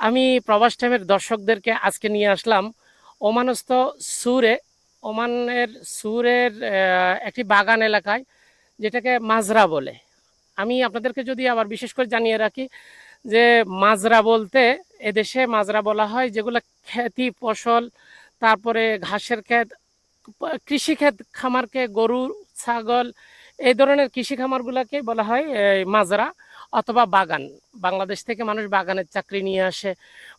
আমি প্রবাস টাইমের দর্শকদেরকে আজকে নিয়ে আসলাম ওমানস্থ সুরে ওমানের সুরের একটি বাগান এলাকায়, যেটাকে মাজরা বলে। আমি আপনাদেরকে যদি আবার বিশেষ করে জানিয়ে রাখি যে মাজরা বলতে এদেশে মাজরা বলা হয়, যেগুলো খ্যাতি ফসল, তারপরে ঘাসের ক্ষেত, কৃষিক্ষেত খামারকে গরু, ছাগল, এই ধরনের কৃষি খামারগুলোকে বলা হয় মাজরা। অথবা বাগান। বাংলাদেশ থেকে মানুষ বাগানের চাকরি নিয়ে আসে।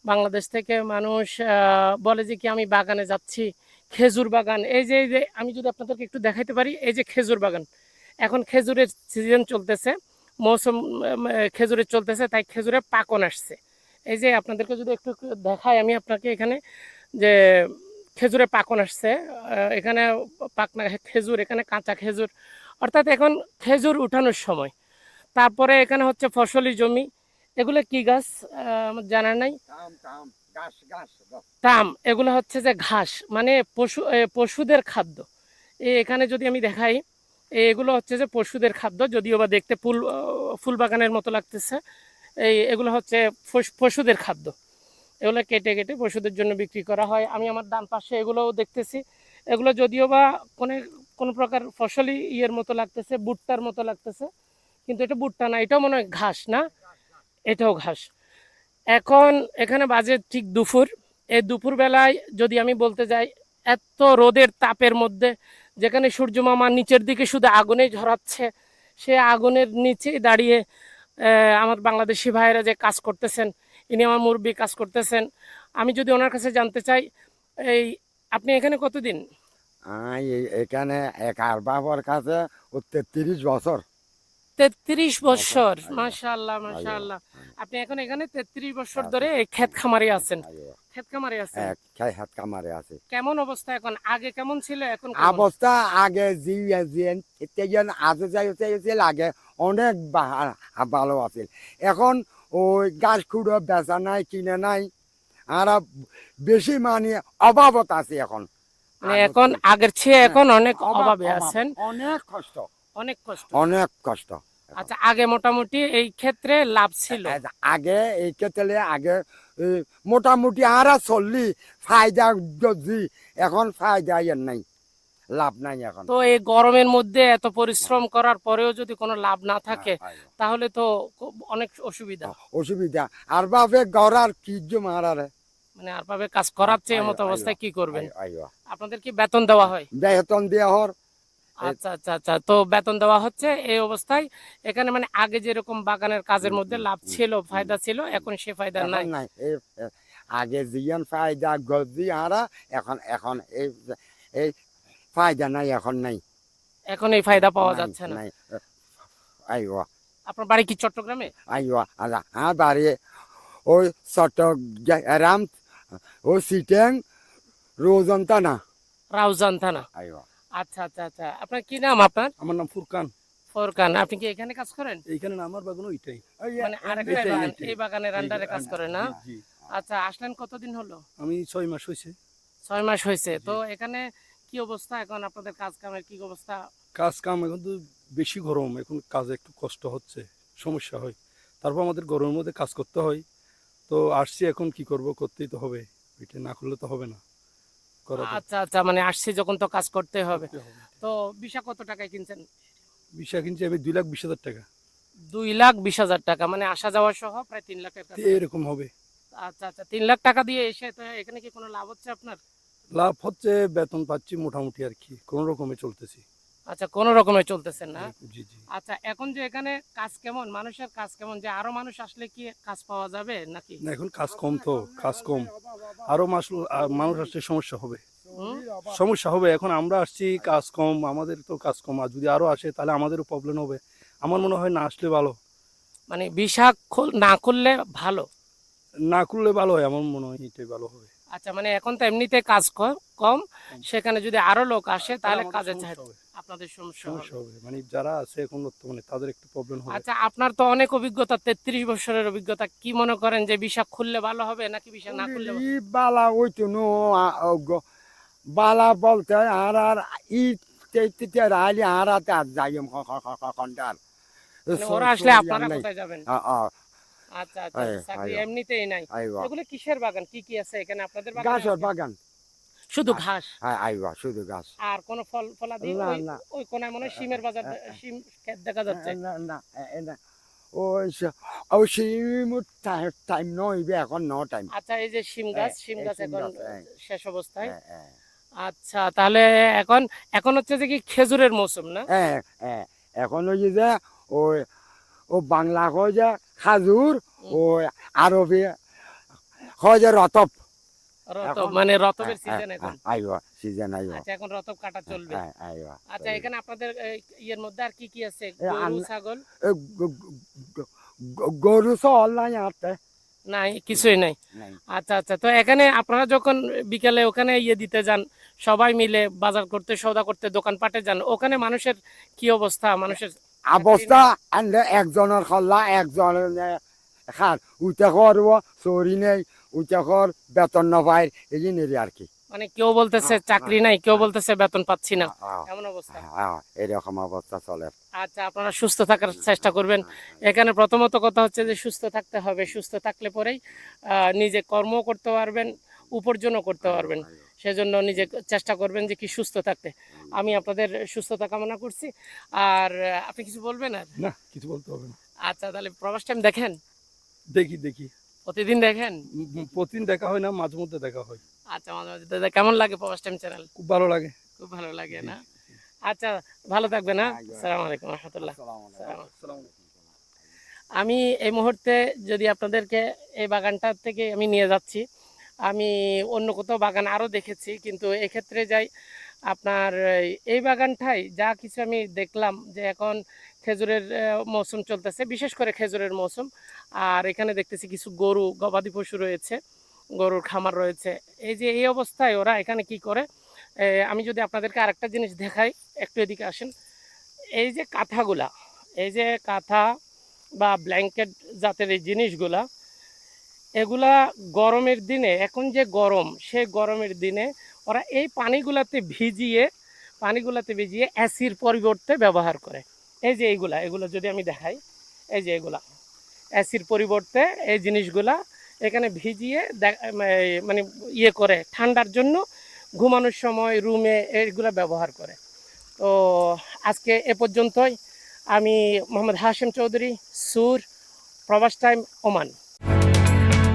বাংলাদেশ থেকে মানুষ বলে যে কি, আমি বাগানে যাচ্ছি, খেজুর বাগান। এই যে আমি যদি আপনাদেরকে একটু দেখাইতে পারি, এই যে খেজুর বাগান। এখন খেজুরের সিজন চলতেছে, মৌসুম খেজুরের চলতেছে, তাই খেজুরের পাকন আসছে। এই যে, আপনাদেরকে যদি একটু দেখাই আমি আপনাকে এখানে যে, খেজুরের পাকন আসছে। এখানে পাকনা খেজুর, এখানে কাঁচা খেজুর। অর্থাৎ এখন খেজুর উঠানোর সময়। তারপরে এখানে হচ্ছে ফসলি জমি। এগুলো কি গাছ? আমার জানা নাই। তাম এগুলো হচ্ছে যে ঘাস মানে পশু পশুদের খাদ্য। এখানে যদি আমি দেখাই এগুলো হচ্ছে যে পশুদের খাদ্য যদিও বা দেখতে ফুল ফুল বাগানের মতো লাগতেছে। এই এগুলো হচ্ছে পশুদের খাদ্য। এগুলো কেটে কেটে পশুদের জন্য বিক্রি করা হয়। আমি আমার ডান পাশে এগুলোও দেখতেছি। এগুলো যদিও বা কোনো কোনো প্রকার ফসলি ইয়ের মতো লাগতেছে ভুট্টার মতো লাগতেছে। কিন্তু এটা ভুট্টা না, এটাও মনে হয় ঘাস না? এটাও ঘাস। এখন এখানে বাজে ঠিক দুপুর। এই দুপুর বেলায় যদি আমি বলতে যাই, এত রোদের তাপের মধ্যে যেখানে সূর্য মামা নিচের দিকে শুধু আগুনেই ঝরাচ্ছে, সে আগুনের নিচে দাঁড়িয়ে আমার বাংলাদেশি ভাইয়েরা যে কাজ করতেছেন, ইনি আমার মুরব্বী কাজ করতেছেন, আমি যদি ওনার কাছে জানতে চাই, এই, আপনি এখানে কতদিন? এখানে এক আর বাবার কাছে তেত্রিশ বছর। তেত্রিশ বছর আইয়া। মাশাআল্লাহ মাশাআল্লাহ। আপনি এখন এখানে তেত্রিশ বছর। ধরে ক্ষেত খামারে আছেন। আইও। ক্ষেত খামারে আছেন? এক খাই আছে। কেমন অবস্থা এখন? আগে কেমন ছিল এখন অবস্থা আগে জি তেজন আজে যাই হচ্ছে অনেক বা- ভালো আছিল। এখন ওই গাছ খুঁড়ো বেচা নাই কিনে নাই আর বেশি মানে অভাবত আছে এখন। মানে এখন আগের চেয়ে এখন অনেক অভাবে আছেন। অনেক কষ্ট। অনেক কষ্ট। অনেক কষ্ট। আচ্ছা আগে মোটামুটি এই ক্ষেত্রে লাভ ছিল। আগে এই ক্ষেত্রে আগে মোটামুটি আর চললি ফায়দা যদি এখন ফায়দা ইয়ে নাই লাভ নাই এখন। তো এই গরমের মধ্যে এত পরিশ্রম করার পরেও যদি কোনো লাভ না থাকে তাহলে তো খুব অনেক অসুবিধা। অসুবিধা। আর বাপে গড়ার কি মারারে? মানে আর ভাবে কাজ করাচ্ছে এমত অবস্থায় কি করবেন। আপনাদের কি বেতন দেওয়া হয়? বেতন দেওয়া হর আচ্ছা আচ্ছা আচ্ছা। তো বেতন দেওয়া হচ্ছে এই অবস্থায়। এখানে মানে আগে যেরকম বাগানের কাজের মধ্যে লাভ ছিল ফায়দা ছিল এখন সে ফায়দা নাই। নাই আগে জিয়ান ফায়দা গজি হারা এখন এখন এই এই ফায়দা নাই এখন নাই। এখন এই ফায়দা পাওয়া যাচ্ছে না। নাই আইও আপনার বাড়ি কি চট্টগ্রামে? আইও আলা আর বাড়ি ওই চট্টগ্রাম ওই সিটেং রোজন্তা না রাউজান থানা। আইও আচ্ছা আচ্ছা আচ্ছা। আপনার কি নাম আপনার? আমার নাম ফুরকান। ফোরকান আপনি কি এখানে কাজ করেন? এইখানে না আমার বাগান ওইটাই মানে আরেকটা বাগান, এই বাগানের আন্ডারে কাজ করে না। আচ্ছা আসলেন কতদিন হলো? আমি ছয় মাস হয়েছে। ছয় মাস হয়েছে। তো এখানে কি অবস্থা? এখন আপনাদের কাজ কামের কি অবস্থা? কাজ কাম এখন তো বেশি গরম। এখন কাজে একটু কষ্ট হচ্ছে সমস্যা হয়। তারপর আমাদের গরমের মধ্যে কাজ করতে হয়। তো আসছি এখন কি করব করতেই তো হবে। এটা না করলে তো হবে না। আচ্ছা আচ্ছা মানে আসছি যখন তো কাজ করতে হবে। তো বিশা কত টাকায় কিনছেন? বিশা কিনছি আমি দুই লাখ বিশ হাজার টাকা। দুই লাখ বিশ হাজার টাকা মানে আসা যাওয়া সহ প্রায় তিন লাখ এরকম হবে। আচ্ছা আচ্ছা তিন লাখ টাকা দিয়ে এসে তো এখানে কি কোনো লাভ হচ্ছে আপনার? লাভ হচ্ছে বেতন পাচ্ছি মোটামুটি আর কি কোনো রকমে চলতেছি। আচ্ছা কোন রকমে চলতেছেন না। জি জি আচ্ছা এখন যে এখানে কাজ কেমন? মানুষের কাজ কেমন? যে আরও মানুষ আসলে কি কাজ পাওয়া যাবে নাকি? না এখন কাজ কম তো কাজ কম। আরও মানুষ আসলে সমস্যা হবে। সমস্যা হবে এখন আমরা আসছি কাজ কম আমাদের তো কাজ কম। আর যদি আরও আসে তাহলে আমাদেরও প্রবলেম হবে। আমার মনে হয় না আসলে ভালো। মানে খুল- না করলে ভালো? না করলে ভালো হয় আমার মনে হয় এটাই ভালো হবে। আচ্ছা মানে এখন তো এমনিতে কাজ কম সেখানে যদি আরও লোক আসে তাহলে কাজের চাহিদা আপনাদের সমস্যা হবে মানে যারা আছে এখন বর্তমানে তাদের একটু প্রবলেম হবে আচ্ছা আপনার তো অনেক অভিজ্ঞতা তেত্রিশ বছরের অভিজ্ঞতা কি মনে করেন যে ভিসা খুললে ভালো হবে নাকি ভিসা না খুললে ই বালা ওই তো নো বালা বলতে আর আর ই তেতে আর আর যাইম মানে ওরা আসলে আপনারা কোথায় যাবেন আচ্ছা আচ্ছা চাকরি এমনিতেই নাই। এগুলো কিসের বাগান? কি কি আছে এখানে আপনাদের বাগান? গাছের বাগান। শুধু ঘাস। হ্যাঁ আইবা শুধু গাছ আর কোন ফল ফলাদি? ওই কোনায় মনে শিমের বাজার আ, আ। শিম ক্ষেত দেখা যাচ্ছে। না না এ- এ না। ওই ওই সিমুর টাইম নইবে এখন ন টাইম। আচ্ছা এই যে শিম গাছ হ্যাঁ, শিম গাছ এখন হ্যাঁ। শেষ অবস্থায়। হ্যাঁ আচ্ছা তাহলে এখন এখন হচ্ছে যে কি খেজুরের মৌসুম না? হ্যাঁ হ্যাঁ। এখন ওই যে ওই ও বাংলা কয় যে খাজুর ওই আরবি কয় যে রতব রতব মানে রতবের সিজন এখন। আইবা সিজন আইবা। আচ্ছা এখন রতব কাটা চলবে। হ্যাঁ আইবা আচ্ছা এখানে আপনাদের ইয়ের মধ্যে আর কি কি আছে? গরু ছাগল? এ, গ- গ- গ- গরু চল নাই হাতে। নাই কিছুই নাই। নাই। আচ্ছা আচ্ছা তো এখানে আপনারা যখন বিকালে ওখানে ইয়ে দিতে যান সবাই মিলে বাজার করতে সৌদা করতে দোকানপাটে যান ওখানে মানুষের কি অবস্থা? মানুষের অবস্থা একজনের খল্লা একজনের খার করব চুরি নেই কর বেতন না পায় এই জিনিস আর কি। মানে কেউ বলতেছে হ্যাঁ, চাকরি নাই কেউ বলতেছে বেতন পাচ্ছি না। হ্যাঁ, এমন অবস্থা। হ্যাঁ, এরকম অবস্থা চলে। আচ্ছা আপনারা সুস্থ থাকার চেষ্টা করবেন। এখানে প্রথমত কথা হচ্ছে যে সুস্থ থাকতে হবে। সুস্থ থাকলে পরেই আহ, নিজে কর্ম করতে পারবেন উপার্জনও করতে পারবেন। সেজন্য নিজে চেষ্টা করবেন যে কি সুস্থ থাকতে। আমি আপনাদের সুস্থতা কামনা করছি। আর আপনি কিছু বলবেন আর? না কিছু বলতে হবে না। আচ্ছা তাহলে প্রবাস টাইম দেখেন? দেখি দেখি। প্রতিদিন দেখেন? প্রতিদিন দেখা হয় না মাঝে মধ্যে দেখা হয়। আচ্ছা মাঝে মাঝে দাদা কেমন লাগে প্রবাস টাইম চ্যানেল খুব ভালো লাগে। খুব ভালো লাগে না? আচ্ছা ভালো থাকবেন হ্যাঁ। সালাম আলাইকুম রহমতুল্লাহ। আমি এই মুহূর্তে যদি আপনাদেরকে এই বাগানটা থেকে আমি নিয়ে যাচ্ছি আমি অন্য কোথাও বাগান আরও দেখেছি, কিন্তু এক্ষেত্রে যাই, আপনার এই- বাগানটাই যা কিছু আমি দেখলাম যে এখন খেজুরের মৌসুম চলতেছে, বিশেষ করে খেজুরের মৌসুম। আর এখানে দেখতেছি কিছু গরু, গবাদি পশু রয়েছে, গরুর খামার রয়েছে। এই যে এই অবস্থায় ওরা এখানে কি করে আমি যদি আপনাদেরকে আরেকটা জিনিস দেখাই, একটু এদিকে আসেন। এই যে কাঁথাগুলা, এই যে কাঁথা বা ব্ল্যাঙ্কেট জাতের এই জিনিসগুলা এগুলা গরমের দিনে, এখন যে গরম সেই গরমের দিনে ওরা এই পানিগুলাতে ভিজিয়ে পানিগুলাতে ভিজিয়ে অ্যাসির পরিবর্তে ব্যবহার করে। এই যে এইগুলা, এগুলো যদি আমি দেখাই, এই যে এগুলা অ্যাসির পরিবর্তে এই জিনিসগুলা এখানে ভিজিয়ে মানে ইয়ে করে, ঠান্ডার জন্য ঘুমানোর সময় রুমে এইগুলা ব্যবহার করে। তো আজকে এ পর্যন্তই। আমি মোহাম্মদ হাশিম চৌধুরী, সুর, প্রবাস টাইম, ওমান।